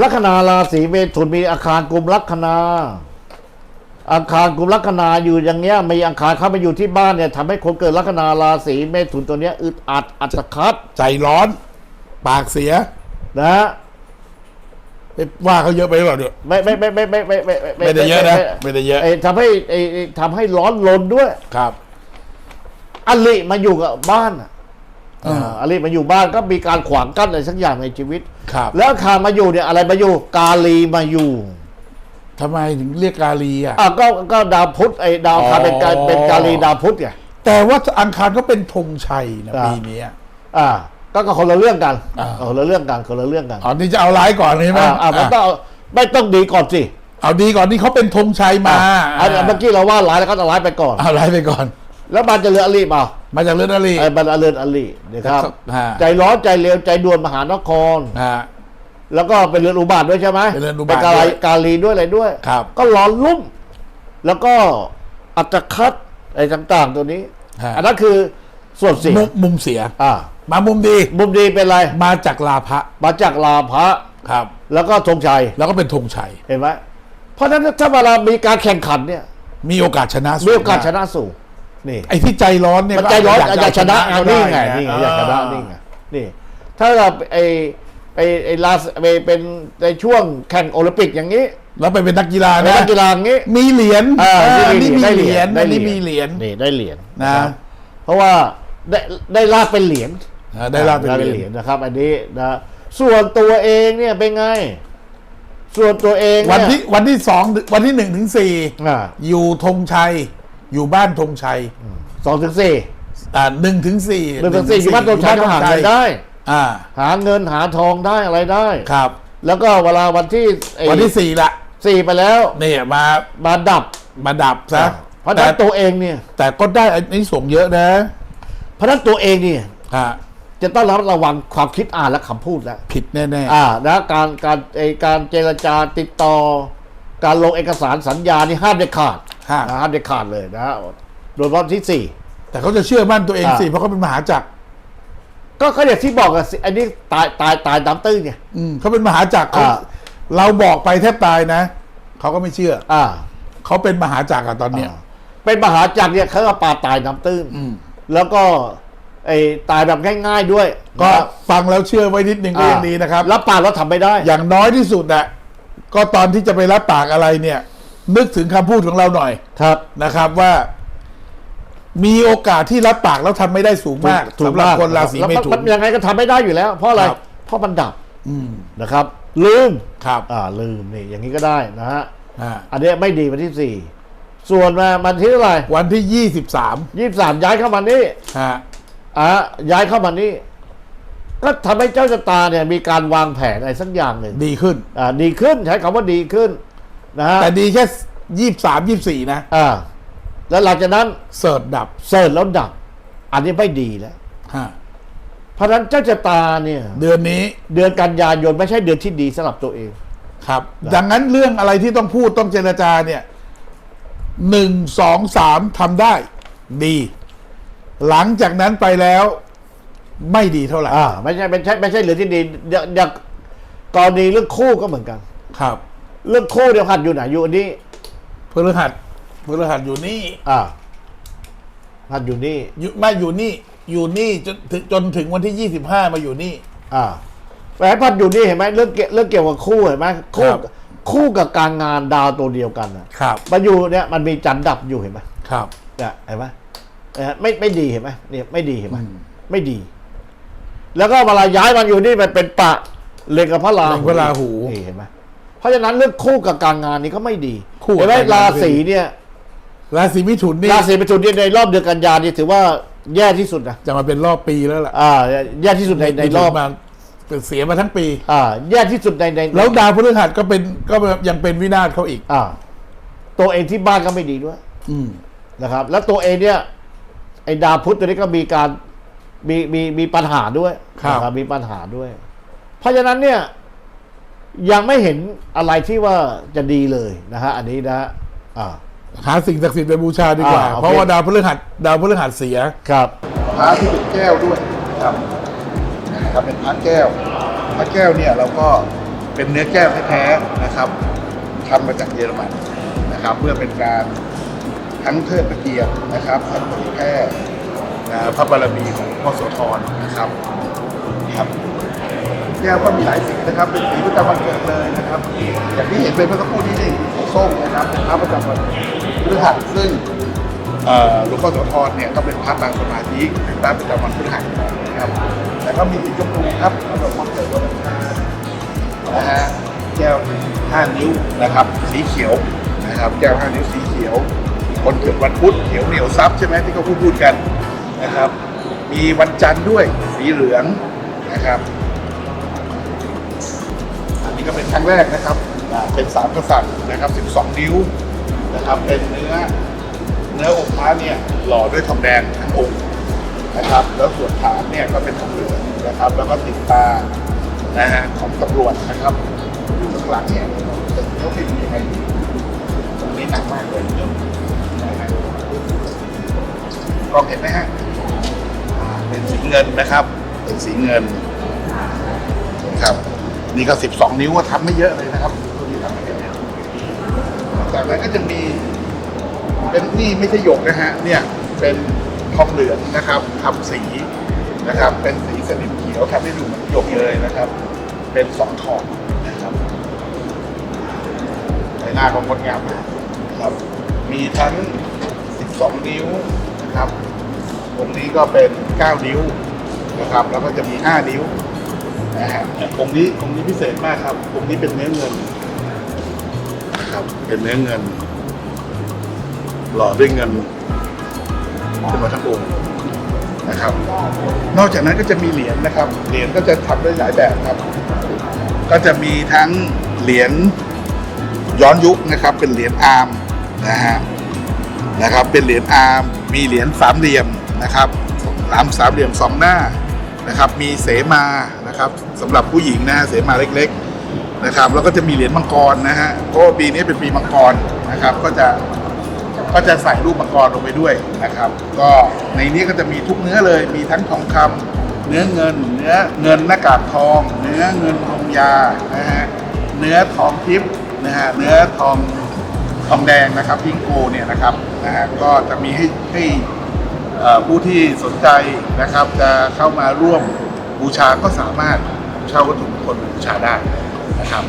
ลัคนาราศีเมถุนมีอาคารกลุ่มลัคนาอาคารกลุ่มลัคนาอยู่อย่างเงี้ยมีอาคารเข้ามาอยู่ที่บ้านเนี่ยทำให้คนเกิดลัคนาราศีเมถุนตัวเนี้ยอึดอัดอัตคัดใจร้อน ปากเสียนะฮะไปว่าเขาเยอะไปหรือเปล่าเนี่ยไม่ไม่ไม่ไม่ไม่ไม่ไม่ไม่ได้เยอะนะไม่ได้เยอะไทำให้ไอ้ไอ้ทำให้ร้อนลนด้วยครับอลิมาอยู่กับบ้าน อะอ่าอ่าอลิมาอยู่บ้านก็มีการขวางกั้นอะไรสักอย่างในชีวิต ครับ แล้วอาคารมาอยู่เนี่ยอะไรมาอยู่กาลีมาอยู่ทำไมถึงเรียกกาลีอะ อะก็ก็ดาวพุธไอ้ดาวอังคารเป็นกาอ๋อเป็นกาลีดาวพุธไง แต่ว่าอังคารก็เป็นธงชัยนะอ่า ปีนี้อะอ่า ก็ก็คนละเรื่องกันอ่า คนละเรื่องกันคนละเรื่องกันอ๋อนี่จะเอาร้ายก่อนใช่ไหมอ่าอ่ามันต้องเอาไม่ต้องดีก่อนสิเอาดีก่อนนี่เขาเป็นธงชัยมาอะอันเมื่อกี้เราว่าร้ายแล้วก็ต้องร้ายไปก่อน เอาร้ายไปก่อน แล้วมันจะเหลืออลิมา มาจากเรือนอาลี ไอ้บันอเลินอลินะครับ ฮะ ใจร้อนใจเร็วใจด่วนมหานคร ฮะ แล้วก็เป็นเรือนอุบาทด้วยใช่ไหมเป็นเรือนอุบาทเป็นกาด้ลีวยกาลีด้วยอะไรด้วย ครับ ก็ร้อนลุ่ม แล้วก็อัตคัดอะไรต่างๆตัวนี้ ฮะ อันนั้นคือส่วนเสียมุมมุมเสีย อ่ามามุมดี มุมดีเป็นอะไร มาจากลาภะมาจากลาภะครับ แล้วก็ธงชัย แล้วก็เป็นธงชัย เห็นไหมเพราะฉะนั้นถ้าเวลามีการแข่งขันเนี่ยมีโอกาสชนะสูงมีโอกาสชนะสูง นี่ไอ้ที่ใจร้อนเนี่ยมันใจร้อนก็อยากชนะเขานี่ไงด้นี่ไงอยากชนะนี่ไงนี่ ถ้าเราไอไอไอลาสไปเป็นในช่วงแข่งโอลิมปิกอย่างนี้ แล้วไปเป็นนักกีฬาในนะนักกีฬาอย่างนี้ มีเหรียญอ่าอ่านี่นี่มีได้เหรียญได้อันนี่มีเหรียญนี่ได้เหรียญนะครับเพราะว่าได้ได้ลากเป็นเหรียญอ่าได้รับเป็นเหรียญนะครับ อันนี้นะส่วนตัวเองเนี่ยเป็นไง ส่วนตัวเองเยวันที่วันที่สองวันที่หนึ่งถึงสี่อ่าอยู่ธงชัย อยู่บ้านธงชัยสองถึงสี่อ่าหนึ่งถึงสี่หนึ่งถึงสี่อยู่บ้านตัวชายก็หาเงินได้ อ่า หาเงินหาทองได้อะไรได้ครับ แล้วก็เวลาวันที่ไอ้วันที่สี่ละสี่ไปแล้วเนี่ยมามาดับมาดับซะเพราะฉะแต่นั้นตัวเองเนี่ย แต่ก็ได้อันนี้ส่งเยอะนะ เพราะฉะนั้นตัวเองเนี่ยฮะจะต้องระมัดระวังความคิดอ่านและคำพูดแล้วผิดแน่อ่านะการการไอการเจรจาติดต่อ การลงเอกสารสัญญานี่ห้ามเด็ดขาดๆ ฮะ นะห้ามเด็ดขาดเลยนะโดยเฉพาะที่สี่ แต่เขาจะเชื่อมั่นตัวเองอ่าสิเพราะเขาเป็นมหาจักรก็เขาอย่างที่บอกอะสิอันนี้ตายตายตายน้ำตื้นไง อืมเขาเป็นมหาจักรเขาอ่า เราบอกไปแทบตายนะเขาก็ไม่เชื่อ อ่า เขาเป็นมหาจักรอะตอนเนี้ย อ่า เป็นมหาจักรเนี่ยเขาก็ปาตายน้ำตื้นอืม แล้วก็ไอ้ตายแบบง่าย ๆด้วยก็นะครับฟังแล้วเชื่อไว้นิดนึงก็ยังดีนะครับรับปากแล้วทำไม่ได้ อย่างน้อยที่สุดน่ะก็ตอนที่จะไปรับปากอะไรเนี่ย นึกถึงคำพูดของเราหน่อยครับ นะครับว่า มีโอกาสที่รับปากแล้วทำไม่ได้สูงมากถูกสำหรับมาก คนราศีแล้วเมมันถุมันนยังไงก็ทำไม่ได้อยู่แล้ว เพราะอะไรครับ เพราะมันดับอืมนะครับ ลืม ครับอ่าลืมนี่อย่างนี้ก็ได้นะฮะ อ่าอันเนี้ยไม่ดีวันที่สี่ส่วนมามันที่เท่าไหร่วันที่ยี่สิบสามยี่สิบสามย้ายเข้ามานี่ฮะอะย้ายเข้ามานี่ก็ทำให้เจ้าชะตาเนี่ยมีการวางแผนอะไรสักอย่างหนึ่งดีขึ้น อ่าดีขึ้นใช้คำว่าดีขึ้น นะฮะแต่ดีแค่ยี่สามยี่สี่นะ อ่าแล้วหลังจากนั้นเสิร์ชดับเสิร์ชแล้วดับ อันนี้ไม่ดีแล้วฮะเพราะฉะนั้นเจ้าชะตาเนี่ย เดือนนี้เดือนกันยายนไม่ใช่เดือนที่ดีสำหรับตัวเอง ครับนะดังนั้นเรื่องอะไรที่ต้องพูดต้องเจรจาเนี่ยหนึ่งสองสามทำได้ดี หลังจากนั้นไปแล้วไม่ดีเท่าไหร่อ่า ไม่ใช่ไม่ใช่ไม่ใช่เดือนที่ดีอย่าอย่ากกรณีเรื่องคู่ก็เหมือนกัน ครับ เรื่องคู่เดียวหัดอยู่ไหนอยู่อันนี้ พฤหัสพฤหัสอยู่นี่อ่าหัดอยู่นี่ อยู่ไม่อยู่นี่ อยู่นี่จนถึงจนถึงวันที่ยี่สิบห้ามาอยู่นี่ อ่าแต่พัดอยู่นี่เห็นไหมเรื่องเกี่ยวเรื่องเกี่ยวกับคู่เห็นไหมคู่ครับ คู่กับการงานดาวตัวเดียวกันนะครับ มาอยู่เนี่ยมันมีจันทร์ดับอยู่เห็นไหมครับ เนี่ยเห็นไหมเอ่อไม่ไม่ดีเห็นไหมเนี่ยไม่ดีเห็นไหมอืม ไม่ดี แล้วก็เวลาย้ายมันอยู่นี่มันเป็นปะเล็งกับพระราเล็งพระราหู นี่เห็นไหม เพราะฉะนั้นเรื่องคู่กับการงานนี่ก็ไม่ดีคู่กับเห็นไหมการงาน ราศีเนี่ยราศีมิถุนนี่ราศีมิถุนเนี่ยในรอบเดือนกันยานี่ถือว่าแย่ที่สุดนะจะมาเป็นรอบปีแล้วล่ะอ่าแย่ที่สุดในในรอบมาเสียมาทั้งปี อ่าแย่ที่สุดในในแล้วดาวพฤหัสก็เป็นก็ยังเป็นวินาศเขาอีก อ่าตัวเองที่บ้านก็ไม่ดีด้วย อืม นะครับ แล้วตัวเองเนี่ยไอ้ดาวพุธตัวนี้ก็มีการมีมีมีปัญหาด้วยครับ นะมีปัญหาด้วย เพราะฉะนั้นเนี่ย ยังไม่เห็นอะไรที่ว่าจะดีเลยนะฮะอันนี้นะฮะอ่าหาสิ่งศักดิ์สิทธิ์ไปบูชาดีกว่าอ่าโอเคเพราะว่าดาวพฤหัสดาวพฤหัสเสียครับพระที่เป็นแก้วด้วยนะครับนะครับเป็นพระแก้วพระแก้วเนี่ยเราก็เป็นเนื้อแก้วแท้ๆนะครับทำมาจากเยอรมันนะครับเพื่อเป็นการทั้งเทิดพระเกียรตินะครับทั้งเผยแพร่นะพระบารมีของพ่อโสธรนะครับครับ แก้วก็มีหลายสีนะครับ เป็นสีประจำวันเกิดเลยนะครับ อย่างที่เห็นเป็นเมื่อสักครู่นี้นี่ส้มนะครับเป็นพระประจำวันพฤหัสซึ่งหลวงพ่อโสธรเนี่ยก็เป็นพระปางสมาธิเป็นพระประจำวันพฤหัสนะครับแล้วก็มีสีชมพูครับสำหรับวันเกิดวันอังคารนะฮะแก้วห้านิ้วนะครับ สีเขียวนะครับ แก้วห้านิ้วสีเขียว คนเกิดวันพุธเขียวเหนียวซับใช่ไหมที่เขาพูดพูดกันนะครับ มีวันจันทร์ด้วยสีเหลืองนะครับ นนี้ก็เป็นครั้งแรกนะครับเป็นสามกษัตริย์นะครับ 12 นิ้วนะครับเป็นเนื้อเนื้อองค์พระเนี่ยหล่อด้วยทองแดงทั้งองค์นะครับ แล้วส่วนฐานเนี่ยก็เป็นทองเหลืองนะครับ แล้วก็ติดตานะฮะของตำรวจนะครับอยู่ข้างหลังเนี่ยเป็นเนื้อพิมพ์ยังไงดีตรงนี้หนักมากเลยเนื้อะฮะลองเห็นไหมฮะเป็นสีเงินนะครับ เป็นสีเงินครับ นี่ก็12นิ้วก็ทำไม่เยอะเลยนะครับตัวนี้ทำไม่เยอะจากนั้นก็จะมี เป็นนี่ไม่ใช่หยกนะฮะ เนี่ยเป็นทองเหลืองนะครับทำสีนะครับ เป็นสีสนิมเขียวทำให้ดูเหมือนหยกเลยนะครับ เป็นสองทองนะครับใบหน้าก็งดงามนะครับ มีทั้ง 12 นิ้วนะครับองนี้ก็เป็น 9 นิ้วนะครับ แล้วก็จะมี 5 นิ้ว นะฮะองค์นี้องค์นี้พิเศษมากครับองค์นี้เป็นเนื้อเงินนะครับเป็นเนื้อเงิน หล่อด้วยเงินขึ้นมาทั้งองค์นะครับ นอกจากนั้นก็จะมีเหรียญนะครับ เหรียญก็จะทำได้หลายแบบครับ ก็จะมีทั้งเหรียญย้อนยุคนะครับ เป็นเหรียญอาร์มนะฮะนะครับ เป็นเหรียญอาร์มมีเหรียญสามเหลี่ยมนะครับสามสามเหลี่ยมสองหน้า นะครับมีเสมานะครับสำหรับผู้หญิงนะฮะเสมาเล็กๆนะครับแล้วก็จะมีเหรียญมังกรนะฮะเพราะว่าปีนี้เป็นปีมังกรนะครับก็จะก็จะใส่รูปมังกรลงไปด้วยนะครับ ก็ในนี้ก็จะมีทุกเนื้อเลยมีทั้งทองคำเนื้อเงิน เนื้อเงินหน้ากากทอง เนื้อเงินทองยานะฮะเนื้อทองทิพย์นะฮะเนื้อทองทองแดงนะครับพิงโกเนี่ยนะครับนะฮะก็จะมีให้ให้ ผู้ที่สนใจนะครับจะเข้ามาร่วมบูชาก็สามารถเช่าวัตถุมงคลบูชาได้นะครับ